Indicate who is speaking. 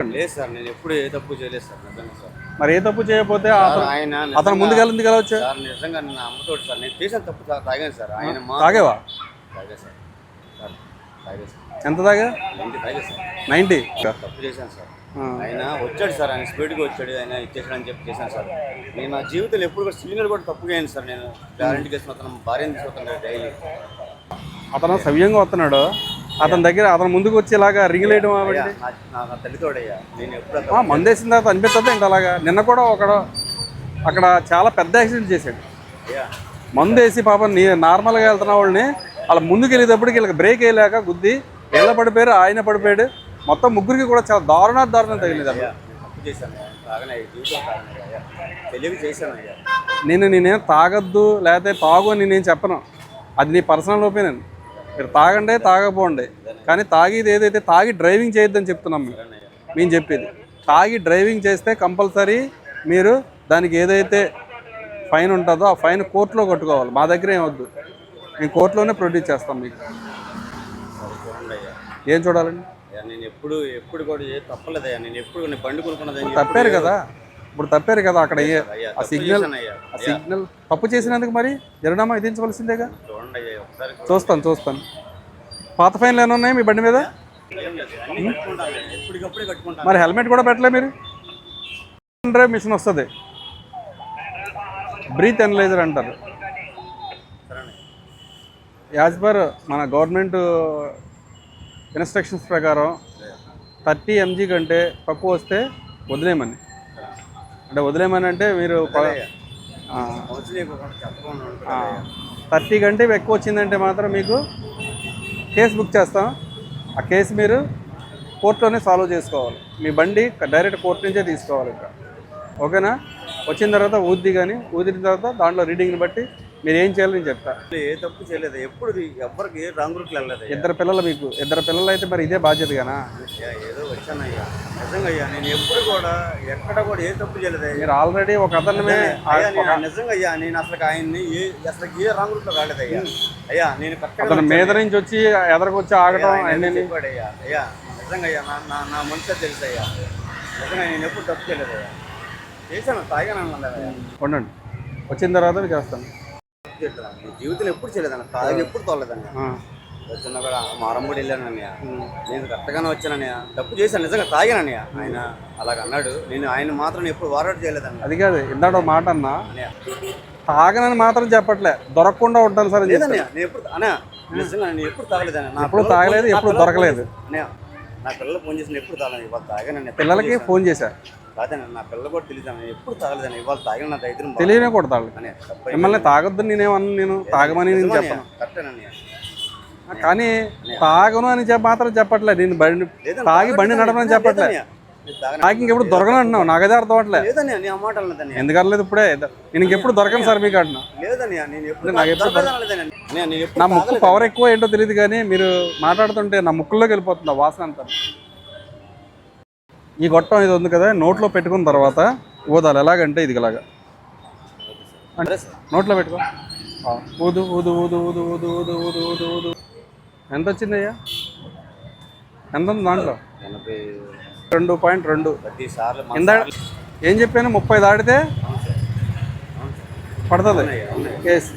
Speaker 1: లేదు సార్ నేను ఎప్పుడు ఏ తప్పు చేయలేదు సార్ నిజంగా సార్.
Speaker 2: మరి ఏ తప్పు చేయకపోతే
Speaker 1: సార్,
Speaker 2: అతను
Speaker 1: ఆయన
Speaker 2: అతను
Speaker 1: నిజంగా-
Speaker 2: ముందుకెళ్ళింది వెళ్ళవచ్చు
Speaker 1: సార్ నిజంగా నా అమ్మతోటి సార్. నేను చేసిన తప్పు తా- తాగాను సార్. ఆయన మా
Speaker 2: తాగేవా?
Speaker 1: తాగా సార్. సార్ తాగా సార్.
Speaker 2: ఎంత తాగా?
Speaker 1: ఏంటి తాగా సార్.
Speaker 2: నైంటీ?
Speaker 1: తప్పు చేశాను సార్. ఆయన వచ్చాడు సార్ ఆయన స్పీడ్గా వచ్చాడు ఆయన ఇచ్చేసాడు అని చెప్పి చేశాను సార్. నేను నా జీవితంలో ఎప్పుడు కూడా సిలిండర్ కూడా తప్పు చేయను సార్. నేను గ్యారంటీ కేసు అతను భార్యను తీసుకుంటాను డైలీ
Speaker 2: అతను సవ్యంగా వస్తున్నాడు. అతని దగ్గర అతను ముందుకు వచ్చేలాగా రింగ్ లేయడం
Speaker 1: అయ్యా
Speaker 2: అవ్వండి మందేసిన తర్వాత అనిపిస్తుంది ఏంటి అలాగా? నిన్న కూడా ఒకడు అక్కడ చాలా పెద్ద యాక్సిడెంట్ చేశాడు. మందు వేసి పాపం నీ నార్మల్గా వెళ్తున్న వాళ్ళని అలా ముందుకు వెళ్ళేటప్పటికి వీళ్ళకి బ్రేక్ వేయలేక గుద్ది వీళ్ళ పడిపోయారు ఆయన పడిపోయాడు. మొత్తం ముగ్గురికి కూడా చాలా దారుణ దారుణం తగిలింది
Speaker 1: నేను
Speaker 2: నేనేం తాగొద్దు లేకపోతే తాగు అని నేను చెప్పను. అది నీ పర్సనల్ ఒపీనియన్ మీరు తాగండి తాగపోండి కానీ తాగేది ఏదైతే తాగి డ్రైవింగ్ చేయొద్దని చెప్తున్నాం మేము. మేము చెప్పేది. తాగి డ్రైవింగ్ చేస్తే కంపల్సరీ మీరు దానికి ఏదైతే ఫైన్ ఉంటుందో ఆ ఫైన్ కోర్టులో కట్టుకోవాలి. మా దగ్గర ఏం వద్దు. మేము కోర్టులోనే ప్రొడ్యూస్ చేస్తాం మీకు. ఏం చూడాలండి?
Speaker 1: నేను ఎప్పుడు ఎప్పుడు కూడా తప్పలేదయ్యా. నేను ఎప్పుడు బండి కొనుక్కున్నదని
Speaker 2: తప్పారు కదా. ఇప్పుడు తప్పారు కదా అక్కడ ఆ సిగ్నల్ ఆ సిగ్నల్ తప్పు చేసినందుకు మరి జరినామా విధించవలసిందేగా. చూస్తాను చూస్తాను. పాత ఫైన్లు ఏమైనా ఉన్నాయి మీ బండి మీద? మరి హెల్మెట్ కూడా పెట్టలే మీరు? డ్రైవ్ మిషన్ వస్తుంది. బ్రీత్ ఎనలైజర్ అంటారు. యాజ్ పర్ మన గవర్నమెంట్ ఇన్స్ట్రక్షన్స్ ప్రకారం థర్టీ ఎంజీ కంటే తక్కువ వస్తే వదిలేయమని. అంటే వదిలేయమని అంటే మీరు. థర్టీ కంటే ఎక్కువ వచ్చిందంటే మాత్రం మీకు కేసు బుక్ చేస్తాం. ఆ కేసు మీరు కోర్టులోనే సాల్వ్ చేసుకోవాలి. మీ బండి డైరెక్ట్ కోర్టు నుంచే తీసుకోవాలి ఇంకా ఓకేనా? వచ్చిన తర్వాత ఊద్ది కానీ ఊదిన తర్వాత దాంట్లో రీడింగ్ని బట్టి మీరు ఏం చేయాలో నేను చెప్తా.
Speaker 1: ఏ తప్పు చేయలేదు. ఎప్పుడు ఎవ్వరికి ఏ రాంగ్ రూట్లు వెళ్ళలేదు అయ్యా.
Speaker 2: ఇద్దరు పిల్లలు మీకు ఇద్దరు పిల్లలు అయితే మరి ఇదే బాధ్యత కదా
Speaker 1: అయ్యా, ఏదో వచ్చానయ్యా. నిజంగా అయ్యా నేను ఎప్పుడు కూడా ఎక్కడ కూడా ఏ తప్పు చేయలేదు అయ్యా.
Speaker 2: మీరు ఆల్రెడీ ఒక అతనిమే
Speaker 1: అయ్యా నేను నిజంగా అయ్యా నేను అసలు ఆయన్ని ఏ అసలు ఏ రాంగ్ రూట్లో రాలేదు అయ్యా అయ్యా నేను
Speaker 2: అతను మీద నుంచి వచ్చి ఎదరికి ఆగటం
Speaker 1: ఆయన
Speaker 2: అన్నీ
Speaker 1: అయ్యా అయ్యా నిజంగా అయ్యా నా నా మనసే తెలుసు అయ్యా. నిజంగా నేను ఎప్పుడు తప్పు చేయలేదు అయ్యా. చేశాను తాగాను అయ్యా.
Speaker 2: ఉండండి. వచ్చిన తర్వాత చేస్తాను.
Speaker 1: జీవితంలో ఎప్పుడు చేయలేదన్న తాగి ఎప్పుడు తోలేదన్న. వచ్చిన కూడా మారంబడి వెళ్ళానన్నయ్య. నేను కరెక్ట్గానే వచ్చానన్నయ్య. తప్పు చేశాను నిజంగా తాగానన్నయ్య. ఆయన అలాగ అన్నాడు. నేను ఆయన మాత్రం ఎప్పుడు వారాడు చేయలేదన్న
Speaker 2: అది కాదు ఇందాక మాట అన్నా.
Speaker 1: అన్నయ్య.
Speaker 2: తాగనని మాత్రం చెప్పట్లే. దొరకకుండా ఉంటాను సార్.
Speaker 1: లేదన్నయ్య నేను ఎప్పుడు అన్నయ్య నిజంగా నేను ఎప్పుడు తాగలేదన్న నా
Speaker 2: ఎప్పుడు తాగలేదు, ఎప్పుడు దొరకలేదు.
Speaker 1: అన్నయ్య నా పిల్లలు ఫోన్ చేసిన ఎప్పుడు తాగలేదు ఇవాళ తాగానన్న
Speaker 2: పిల్లలకి ఫోన్ చేశా
Speaker 1: కాదన్న నా పిల్లలు కూడా తెలియదు ఎప్పుడు తాగలేదన్న? ఇవాళ తాగిన నా
Speaker 2: తెలియనే
Speaker 1: అన్నయ్య తప్ప
Speaker 2: మిమ్మల్ని తాగొద్దు నేనేమన్నా నేను తాగమని నేను చెప్పను. కానీ తాగను అని చెప్ప మాత్రం చెప్పట్లే. నేను బండి తాగి బండి నడపని చెప్పట్లే. నాకు ఇంకెప్పుడు దొరకను అంటున్నావు. నాకదే అర్థం అవట్లే ఎందుకు అనలేదు ఇప్పుడే? నేను ఇంకెప్పుడు దొరకను సార్ మీకు అంటున్నా. నాకు ఎప్పుడు నా ముక్కు. పవర్ ఎక్కువ ఏంటో తెలియదు కానీ మీరు మాట్లాడుతుంటే నా ముక్కుల్లోకి వెళ్ళిపోతుంది వాసన అంతా? ఈ గొట్టం ఇది ఉంది కదా నోట్లో పెట్టుకున్న తర్వాత ఊదాలి. ఎలాగంటే ఇది ఇలాగా.
Speaker 1: సార్.
Speaker 2: నోట్లో పెట్టుకో. ఊదు ఊదు ఊదు ఊదు ఊదు ఊదు ఊదు ఊదు ఊదు. ఎంత వచ్చిందయ్యా? ఎంత ఉంది దాంట్లో? రెండు పాయింట్ రెండు. ఇందా ఏం చెప్పాను? ముప్పై దాటితే. పడుతుంది. కేసు.